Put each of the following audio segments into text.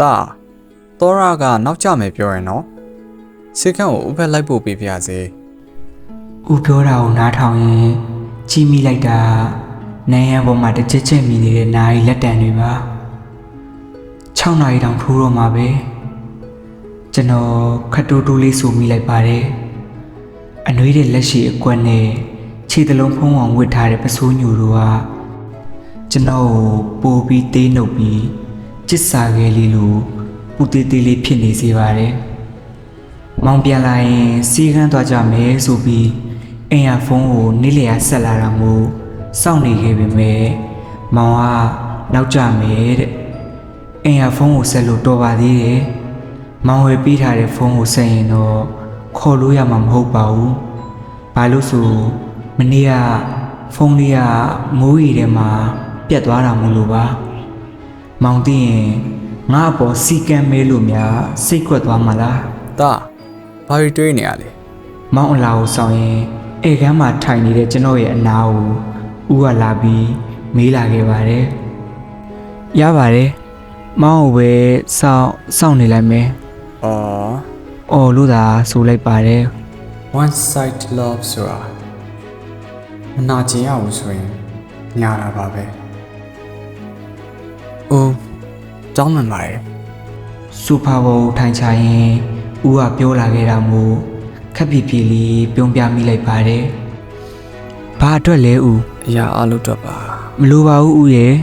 တာသောရကနောက်ကျမယ်ပြောရင်နော်စေခန့်ကိုဥဖက်လိုက်ဖို့ပေးပြစေဦးပြောတာကိုနားထောင်ရင်ကြီးမိလိုက်တာနိုင်ရန်ပေါ်မှာတစ်ချက်ချက်မိနေတဲ့နာရီလက်တံတွေပါ6နာရီတောင်ထိုးတော့မှာပဲကျွန်တော်ခတ်တိုးတိုးလေးဆိုမိလိုက်ပါတယ်အနှွေးတဲ့လက်ရှိအကွက်နဲ့ခြေသလုံးဖုံးအောင်ဝစ်ထားတဲ့ပစိုးညူတို့ကကျွန်တော်ကိုပိုးပြီးသေးနှုတ်ပြီး ကြစ်စာခဲလေးလိုပူသေးသေးလေးဖြစ်နေစေပါတယ်မောင်ပြန်လာရင်စီကန်းသွားကြမယ်ဆိုပြီးအိမ်ရဖုန်းကိုနေ့လျာဆက်လာတာမို့စောင့်နေခဲ့ပေမဲ့မောင်ကနောက်ကျမယ်တဲ့အိမ်ရဖုန်းကိုဆက်လို့တော်ပါသေးတယ်မောင်ဝယ်ပေးထားတဲ့ဖုန်းကိုဆက်ရင်တော့ခေါ်လို့ရမှာမဟုတ်ပါဘူးဘာလို့ဆိုမနေ့ကဖုန်းလေးကမိုးရီထဲမှာပြတ်သွားတာမို့လို့ပါ မောင်သိရင်ငါ့အပေါ်စီကံမဲလို့များစိတ်ကွက်သွားမှာလားတာဘာတွေတွေးနေရလဲမောင်းအလာကိုဆောင်ရင်ဧကန်းမှာထိုင်နေတဲ့ကျွန်တော်ရဲ့အနာကိုဦးကလာပြီးမေးလာခဲ့ပါတယ်။ရပါတယ်။မောင်းကိုပဲစောင့်စောင့်နေလိုက်မယ်အော်။အော်လို့သာဆိုလိုက်ပါတယ် one side love ဆိုတာမနာကျင်ရဘူးဆိုရင်ညာတာပါပဲ။ အိုးတောင်းမှန်ပါရဲ့။စူပါဘောကိုထိုင်ချရင်ဦးကပြောလာခဲ့တာမို့ခက်ပြပြလေးပြုံးပြမိလိုက်ပါတယ်။ဘာအတွက်လဲဦးအရာအလုပ်တော့ပါမလိုပါဘူးဦးရဲ့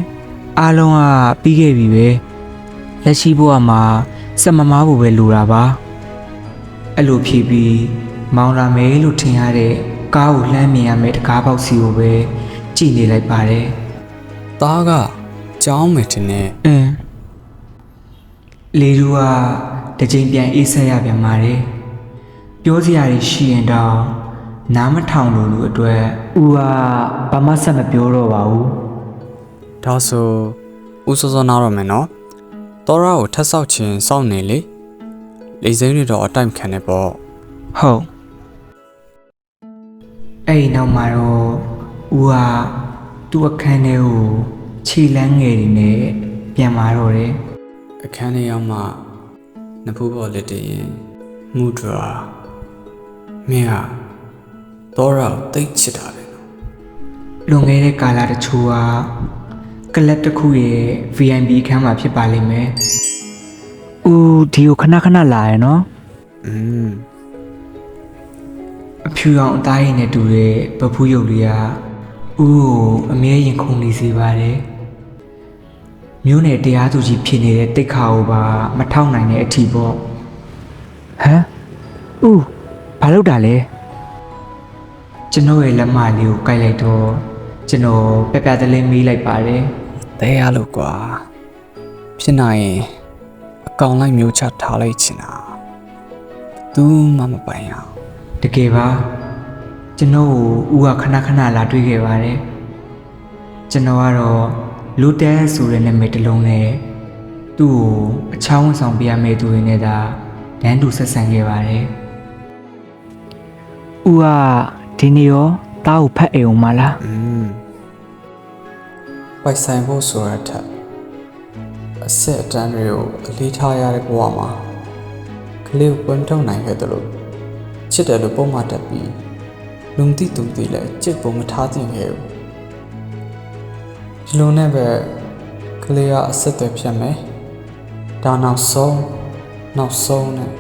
အားလုံးကပြီးခဲ့ပြီပဲလက်ရှိဘဝမှာစက်မမားဖို့ပဲလိုတာပါအဲ့လိုဖြေပြီးမောင်းလာမယ်လို့ထင်ရတဲ့ကားကိုလှမ်းမြင်ရမယ်တကားပေါက်စီကိုပဲကြည့်နေလိုက်ပါတယ်။သားက ကြောင်းမယ်တင်နဲ့အင်းလေလူကတစ်ချိန်ပြန်အေးဆက်ရပြန်ပါတယ်ပြောစရာတွေရှိရင်တော့နားမထောင်လို့လူအတွက်ဦးကဘာမှဆက်မပြောတော့ပါဘူးဒါဆိုဦးစောစောနားတော့မယ်နော်။သောရကိုထပ်ဆောက်ခြင်းစောင့်နေလေ။လေစိမ်းတွေတော့အတိုင်ခံနေပေါ့ဟုတ်အဲ့ဒီနောက်မှာတော့ဦးကသူ့အခန်းထဲကို ခြေလန်းငယ်တွေနဲ့ပြန်လာတော့တယ်အခန်းထဲရောက်မှနဖူးပေါ်လက်တရင်မူဒရာမင်းဟာတော့ရောက်တိတ်ချစ်တာပဲနော်လွန်ခဲ့တဲ့ကာလတချို့ကကလပ်တစ်ခုရဲ့ VIP ခန်းမှာဖြစ်ပါလိမ့်မယ်ဦးဒီကိုခဏခဏလာရယ်နော်อืมအဖြူရောင်အသားရည်နဲ့တူတဲ့ပပူးရုပ်လေးကဦးကိုအမဲရင်ခုန်နေစေပါတယ် မျိုးနယ်တရားသူကြီးဖြစ်နေတဲ့တိတ်ခါကိုပါမထောက်နိုင်တဲ့အထီပေါ့ဟမ်ဦးဘာလုပ်တာလဲကျွန်တော်ရဲ့လက်မလေးကိုကိုက်လိုက်တော့ကျွန်တော်ပြပြတလေးမေးလိုက်ပါတယ်တဲရလို့ကွာဖြစ်နိုင်ရင်အကောင်လိုက်မျိုးချထားလိုက်ချင်တာ။ तू မှမပိုင်အောင်တကယ်ပါကျွန်တော်ကိုဦးကခဏခဏလာတွေ့ခဲ့ပါတယ်ကျွန်တော်ကတော့ လူတဲဆိုတဲ့နာမည်တစ်လုံးနဲ့သူ့ကိုအချောင်းဆောင်ပြရမယ့်သူတွေနဲ့သာတန်းတူဆက်ဆံခဲ့ပါတယ်ဦးကဒီနေ့ရောတားကိုဖတ်အိမ်အောင်မလားอืมပိုက်ဆိုင်ဖို့ဆိုရထက်အဆက်အတန်းတွေကိုအလေးထားရတဲ့ဘဝမှာကလေးကိုပွင့်ထုတ်နိုင်ခဲ့တယ်လို့ချစ်တယ်လို့ပုံမှန်တက်ပြီးလုံတိတုံတိလည်းချစ်ပုံမထားသင့်ခဲ့ဘူး ဒီလိုနဲ့ပဲကလေးကအဆက်တွေဖြတ်မယ်ဒါနောက်ဆုံးနောက်ဆုံးနဲ့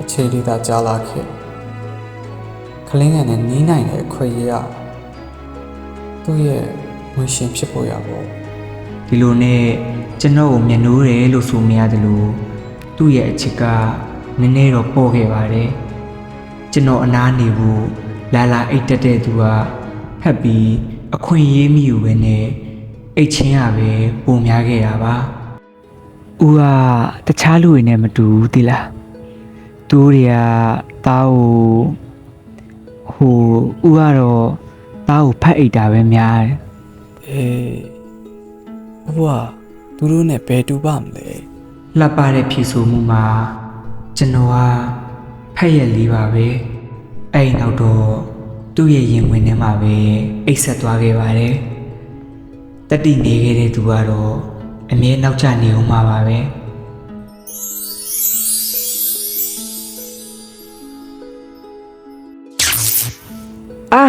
အခြေလေးသာကြားလာခဲ့ကလေးငယ်နဲ့နီးနိုင်တဲ့အခွင့်အရေးကသူ့ရဲ့ဝင်ရှင်ဖြစ်ဖို့ရပေါ့ဒီလိုနဲ့ကျွန်တော်ကိုမျက်နှိုးတယ်လို့ဆိုမရတယ်လို့သူ့ရဲ့အချစ်ကနည်းနည်းတော့ပေါ်ခဲ့ပါတယ်ကျွန်တော်အနားနေဖို့လာလာအိတ်တက်တဲ့သူကဖက်ပြီးအခွင့်အရေးမိอยู่ပဲနဲ့ အိတ်ချင်းရပဲပုံများခဲ့တာပါဦးကတခြားလူတွေနဲ့မတူဘူးတိလားသူတွေကတားကိုဟိုဦးကတော့တားကိုဖက်အိတ်တာပဲများတယ်အေးဘွာသူတို့နဲ့ဘယ်တူပါမလဲလှပတဲ့ဖြေဆိုမှုမှာကျွန်တော်ကဖက်ရက်လေးပါပဲအဲ့ဒီနောက်တော့သူ့ရဲ့ရင်ဝင်ထဲမှာပဲအိတ်ဆက်သွားခဲ့ပါတယ် တတိနေခဲ့တဲ့သူကတော့အမြဲနောက်ကျနေအောင်မှာပါပဲအာ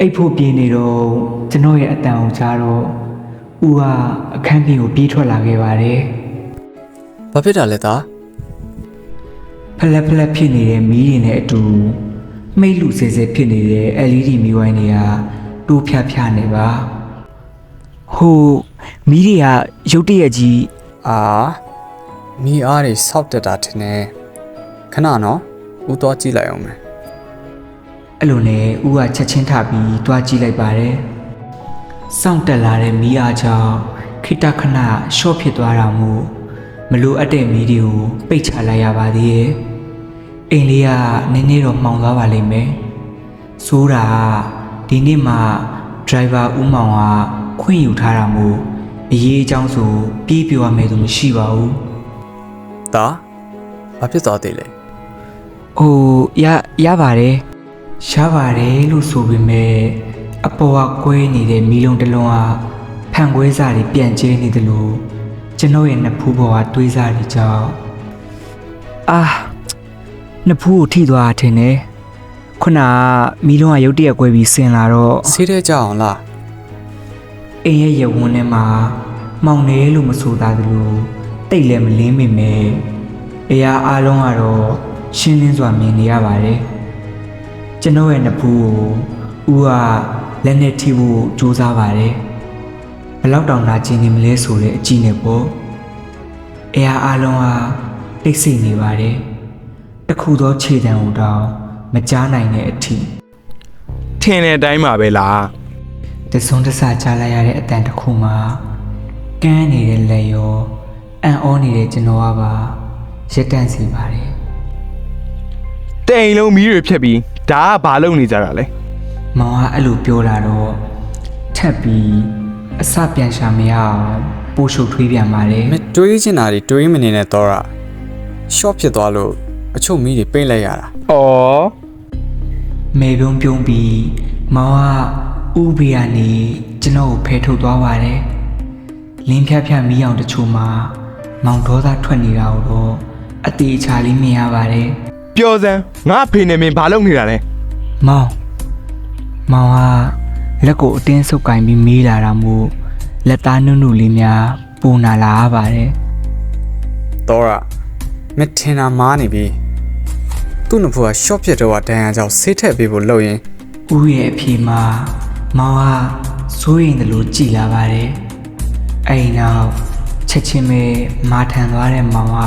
အိတ်ဖို့ပြင်းနေတော့ကျွန်တော်ရဲ့အတန်အောင်ချတော့ဦးဟာအခန်းပြင်ကိုပြေးထွက်လာခဲ့ပါတယ်ဘာဖြစ်တာလဲသားဖလက်ဖလက်ဖြစ်နေတဲ့မီးတွေနဲ့အတူမိတ်လူဆဲဆဲဖြစ်နေတဲ့ LED မီးဝိုင်းတွေက တိုးဖြားဖြားနေပါဟိုမီးတွေကရုတ်တရက်ကြီးအာမိအားတွေစောက်တက်တာထင်တယ်ခဏနော်ဦးသွားကြည့်လိုက်အောင်မယ်အဲ့လိုနဲ့ဦးကချက်ချင်းထပြီးတွားကြည့်လိုက်ပါတယ်စောင့်တက်လာတဲ့မီးအားကြောင့်ခိတခဏရှော့ဖြစ်သွားတာမို့မလိုအပ်တဲ့မီးတွေကိုပိတ်ချလိုက်ရပါသေးရဲ့အိမ်လေးကနည်းနည်းတော့မှောင်သွားပါလိမ့်မယ်ဆိုးတာက ဒီနေ့မှဒရိုင်ဘာဦးမောင်ကခွင့်ယူထားတာမို့အရေးအကြောင်းဆိုပြေးပြောရမယ်သူမရှိပါဘူးသားဘာဖြစ်သွားသေးလဲ။အိုရရပါတယ်။ရပါတယ်လို့ဆိုပေမဲ့အပေါ်ကကွဲနေတဲ့မီလုံးတစ်လုံးကဖန်ခွဲစားတွေပြန့်ကျဲနေတယ်လို့ကျွန်တော်ရဲ့နှစ်ဖူးပေါ်ကတွေးစားတွေကြောင့်အာနှစ်ဖူးကိုထိသွားတာထင်တယ်။ ခုနကမီလုံးကရုတ်တရက်ကွဲပြီးဆင်လာတော့ဆေးထဲကြအောင်လားအိမ်ရဲ့ရဝန်းထဲမှာမောင်နေလို့မဆိုတာသလိုတိတ်လည်းမလင်းမိမယ်။အရာအားလုံးကတော့ရှင်းလင်းစွာမြင်နေရပါတယ်။ကျွန်တော်ရဲ့နှစ်ဖူးကိုဦးကလက်နဲ့ထိဖို့ကြိုးစားပါတယ်။ဘယ်လောက်တောင်နာကျင်နေမလဲဆိုတဲ့အကြည့်နဲ့ပေါ့။အရာအားလုံးကတိတ်ဆိတ်နေပါတယ်။တခုသောခြေတံကိုတောင် မကြားနိုင်တဲ့အထိထင်တဲ့အတိုင်းပါပဲလားတဆုံးတဆကြားလိုက်ရတဲ့အတန်တစ်ခုမှာကန်းနေတဲ့လက်ရောအံ့ဩနေတဲ့ကျွန်တော်ကပါရက်တန့်စီပါတယ်တိမ်လုံးမီးတွေဖြတ်ပြီးဒါကဘာလုပ်နေကြတာလဲ။မောင်ကအဲ့လိုပြောလာတော့ထပ်ပြီးအစပြန်ရှာမရအောင်ပို့ရှုပ်ထွေးပြန်ပါတယ်မင်းတွေးချင်တာတွေတွေးမနေနဲ့တော့ရရှော့ဖြစ်သွားလို့ အချုပ်မီးတွေပိတ်လိုက်ရတာ။အော်။မေပြုံးပြုံးပြီးမောင်ကဥပီကနေကျွန်တော်ကိုဖယ်ထုတ်သွားပါတယ်။လင်းဖြတ်ဖြတ်မီးအောင်တချို့မှာမောင်ဒေါသထွက်နေတာကိုတော့အတီအချာလေးမြင်ရပါတယ်။ပြောစမ်းငါဖေနေမင်းဘာလုပ်နေတာလဲမောင်မောင်ကလက်ကိုအတင်းဆုပ်ကင်ပြီးမေးလာတာမို့လက်သားနုနုလေးများပူနာလာရပါတယ် တော့ရမင်းထင်တာမားနေပြီ သူ့နှစ်ဖူကရှော့ဖြစ်တော့ဒဏ်ရာကြောင့်ဆေးထည့်ပေးဖို့လုပ်ရင်။ဦးရဲ့အဖေမှာမောင်ကစိုးရိမ်တယ်လို့ကြည်လာပါတယ်။အဲ့ဒီနောက်ချက်ချင်းပဲမာထန်သွားတဲ့မောင်က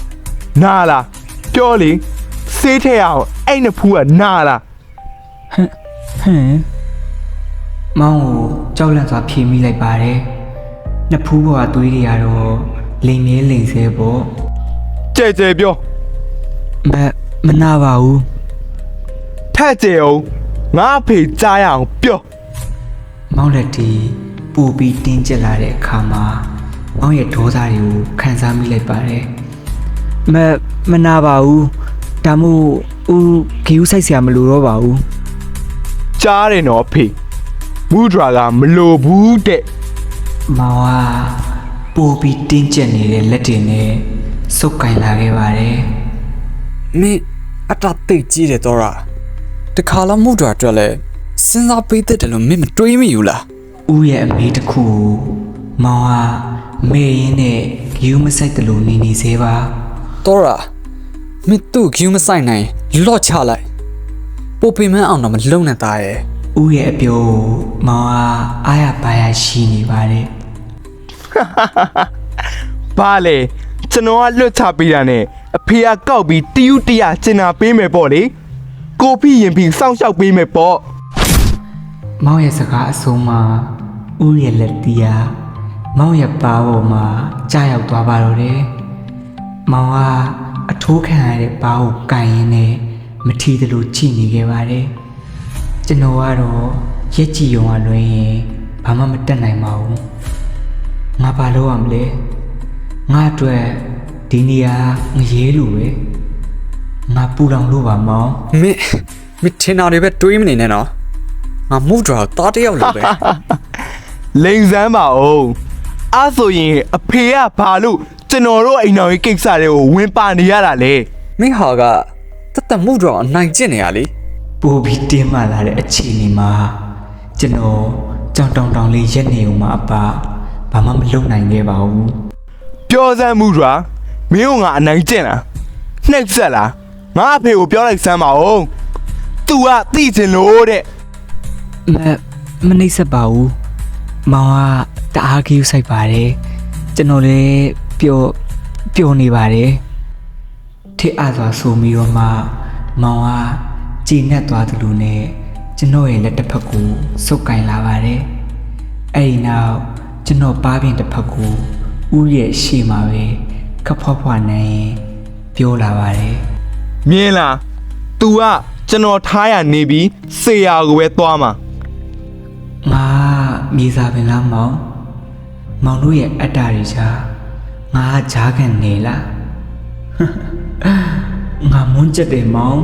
။နာလားပြောလေစေးထဲအောင်အဲ့နှစ်ဖူးကနာလားဟမ်မောင်ကိုကြောက်လန့်စွာဖြေမိလိုက်ပါတယ်။နှစ်ဖူးပေါ်ကသွေးတွေကတော့လိမ်မြဲလိမ်ဆဲပေါ့ကြဲကြဲပြော။မ မနာပါဘူး။ထက်ကြဲအောင်ငါဖေကြားရအောင်ပြောမောင်လက်တီပူပြီးတင်းကျပ်လာတဲ့အခါမှာမောင်ရဲ့ဒေါသတွေကိုခံစားမိလိုက်ပါတယ်မမနာပါဘူးဒါမို့ဦးဂီယူဆိုင်ဆရာမလိုတော့ပါဘူးကြားတယ်နော်ဖေမူဒရာကမလိုဘူးတဲ့မောင်ကပူပြီးတင်းကျပ်နေတဲ့လက်တွေနဲ့စုပ်ကင်လာခဲ့ပါတယ်မင်း အတားသိတ်ကြီးတယ်တော့ရတခါလောက်မှုတော်အတွက်လဲစဉ်းစားပေးတဲ့တယ်လို့မင်းမတွေးမိဘူးလားဦးရဲ့အမေတစ်ခုကိုမောင်ကမေရင်းနဲ့ဂီယူမဆိုင်တယ်လို့နေနေသေးပါတော့ရမင်းသူ့ဂယူးမဆိုင်နိုင်လော့ချလိုက်ပိုပင်မန်းအောင်တော့မလုံနဲ့သားရဲ့ဦးရဲ့အပြိုးကိုမောင်ကအားရပါရရှိနေပါတယ်ဘာလဲ ကျွန်တော်ကလွတ်ချပေးတာနဲ့အဖေကကောက်ပြီးတယူတရကျင်နာပေးမယ်ပေါ့လေကိုဖိရင်ပြီးစောင့်ရှောက်ပေးမယ်ပေါ့မောင်ရဲ့စကားအဆုံးမှာဦးရဲ့လက်တီးဟာမောင်ရဲ့ပါပေါ်မှာကြာရောက်သွားပါတော့တယ်။မောင်ကအထိုးခံရတဲ့ပါကိုကန်ရင်းနဲ့မထီသလိုချိနေခဲ့ပါတယ်။ကျွန်တော်ကတော့ရက်ကြည်ရုံကလွင်ရင်ဘာမှမတက်နိုင်ပါဘူး။ငါဘာလုပ်ရမလဲ။ ငါအတွက်ဒီနေရာငရဲလိုပဲ။ငါပူလောင်လို့ပါမောင်မင်းမင်းထင်တာတွေပဲတွေးမနေနဲ့နော်ငါမှုတော်ကိုတားတယောက်လိုပဲလိန်စမ်းပါအောင်အဲ့ဆိုရင်အဖေကဘာလို့ကျွန်တော်တို့အိမ်တော်ကြီးကိစ္စတွေကိုဝင်ပါနေရတာလဲမင်းဟာကတတ်တတ်မှုတော်အနိုင်ကျင့်နေရလေပိုပြီးတင်းမာလာတဲ့အခြေအနေမှာကျွန်တော်ကြောင်တောင်တောင်လေးရက်နေဦးမှာအပါဘာမှမလုပ်နိုင်ခဲ့ပါဘူး ပြောစမ်းမှုရွာမင်းတို့ငါအနိုင်ကျင့်လားနှိပ်စက်လားငါအဖေကိုပြောလိုက်စမ်းပါဦး तू ကသိချင်လို့တဲ့မမနှိမ့်ဆက်ပါဘူးမောင်ကတအားကြီးစိုက်ပါတယ်ကျွန်တော်လည်းပျော်ပျော်နေပါတယ်ထိအားစွာဆိုပြီးတော့မှမောင်ကကြည်နက်သွားသလိုနဲ့ကျွန်တော်ရဲ့လက်တစ်ဖက်ကိုစုပ်ကင်လာပါတယ်အဲ့ဒီနောက်ကျွန်တော်ပါးပြင်တစ်ဖက်ကို ဥရဲ့ရှေ့မှာပဲခပ်ဖွားဖွားနေရင်ပြောလာပါတယ်မြင်လား तू ကကျွန်တော်ထားရနေပြီးစေရာကိုပဲသွားမှာငါမြေစာပင်လားမောင်မောင်တို့ရဲ့အတ္တတွေချာငါဂျားကန်နေလားငါမွန်းချက်တယ်မောင်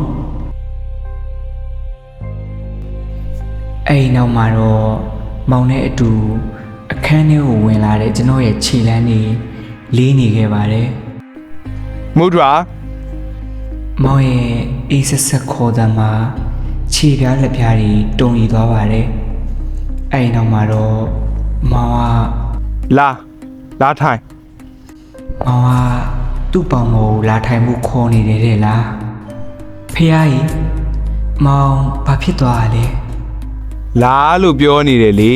အဲ့ဒီနောက်မှာတော့မောင်နဲ့အတူ အခန်းထဲကိုဝင်လာတဲ့ကျွန်တော်ရဲ့ခြေလမ်းတွေလေးနေခဲ့ပါတယ်မုဒရာမောင်ရဲ့အေးဆက်ဆက်ခေါ်တဲ့မှာခြေပြားလက်ပြားတွေတုံရီသွားပါတယ်အဲ့ဒီနောက်မှာတော့မောင်ကလာလာထိုင်မောင်ကသူ့ပေါင်ကိုလာထိုင်မှုခေါ်နေတယ်တဲ့လားဖေးကြီးမောင်ဘာဖြစ်သွားတာလဲလာလို့ပြောနေတယ်လေ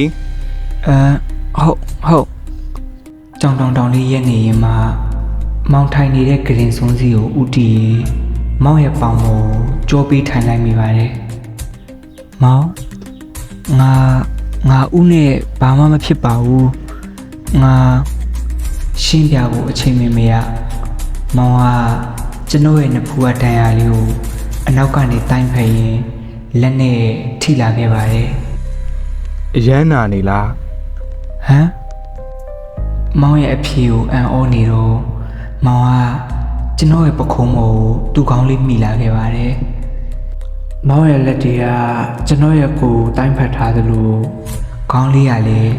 အဲ ဟုတ်ဟုတ်ကြောင်တောင်တောင်လေးရက်နေရင်မှမောင်ထိုင်နေတဲ့ဂရင်စွန်းစီကိုဥတီမောင်ရဲ့ပေါင်ကိုကြောပေးထိုင်လိုက်မိပါတယ်မောင်ငါငါဥနဲ့ဘာမှမဖြစ်ပါဘူးငါရှင်းပြဖို့အချိန်မမရမောင်ကကျွန်တော်ရဲ့နဖူးအတန်ရာလေးကိုအနောက်ကနေတိုင်းဖယ်ရင်လက်နဲ့ထိလာခဲ့ပါတယ်အရန်နာနေလား ဟမ်မောင်ရဲ့အဖြေကိုအံ့ဩနေတော့မောင်ကကျွန်တော်ရဲ့ပခုံးကိုသူ့ကောင်းလေးမိလာခဲ့ပါတယ်မောင်ရဲ့လက်တွေကကျွန်တော်ရဲ့ကိုယ်တိုင်းဖက်ထားသလိုကောင်းလေးကလည်း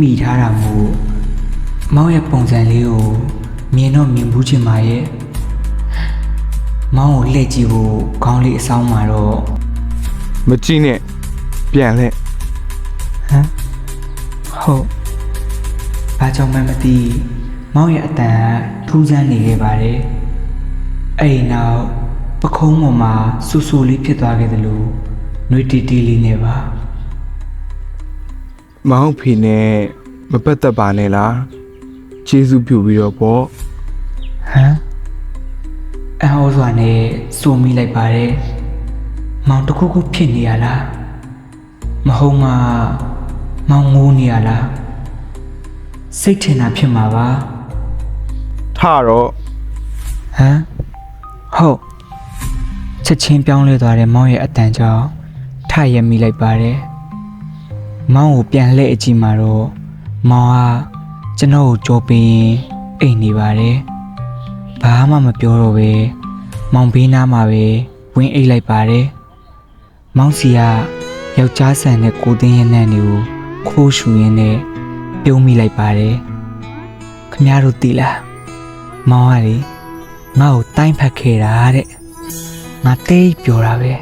မိထားတာမို့မောင်ရဲ့ပုံစံလေးကိုမြင်တော့မြင်ဘူးချင်ပါရဲ့မောင်ကိုလှည့်ကြည့်ဖို့ခေါင်းလေးအဆောင်မှာတော့မကြည့်နဲ့ပြန်လှည့်ဟမ်ဟုတ် ဘာကြောင့်မှမသိမောင်ရဲ့အတန်ထူးဆန်းနေခဲ့ပါတယ်အဲ့ဒီနောက်ပခုံးပေါ်မှာဆူဆူလေးဖြစ်သွားခဲ့တယ်လို့နှွေးတီတီလေးနဲ့ပါမောင်ဖေနဲ့မပတ်သက်ပါနဲ့လားကျေးဇူးပြုပြီးတော့ပေါ့ဟမ်အဟောစွာနဲ့စိုးမိလိုက်ပါတယ်မောင်တစ်ခုခုဖြစ်နေရလားမဟုတ်မှမောင်ငိုးနေရလား စိတ်ထင်တာဖြစ်မှာပါထတော့ဟမ်ဟုတ်ချက်ချင်းပြောင်းလဲသွားတဲ့မောင်ရဲ့အတန်ကြောင့်ထရက်မိလိုက်ပါတယ်မောင်ကိုပြန်လှည့်အကြည့်မှာတော့မောင်ကကျွန်တော်ကိုကြောပင်းရင်အိတ်နေပါတယ်ဘာမှမပြောတော့ပဲမောင်ဘေးနားမှာပဲဝင်းအိတ်လိုက်ပါတယ်မောင်စီကယောက်ျားဆန်တဲ့ကိုသိန်းရဲ့နန်းတွေကိုခိုးရှူရင်းနဲ့ ပြုံးမိလိုက်ပါတယ်ခမရတို့သိလားမောင်ကလေငါ့ကိုတိုင်းဖက်ခဲ့တာတဲ့ငါတိတ်ပြောတာပဲ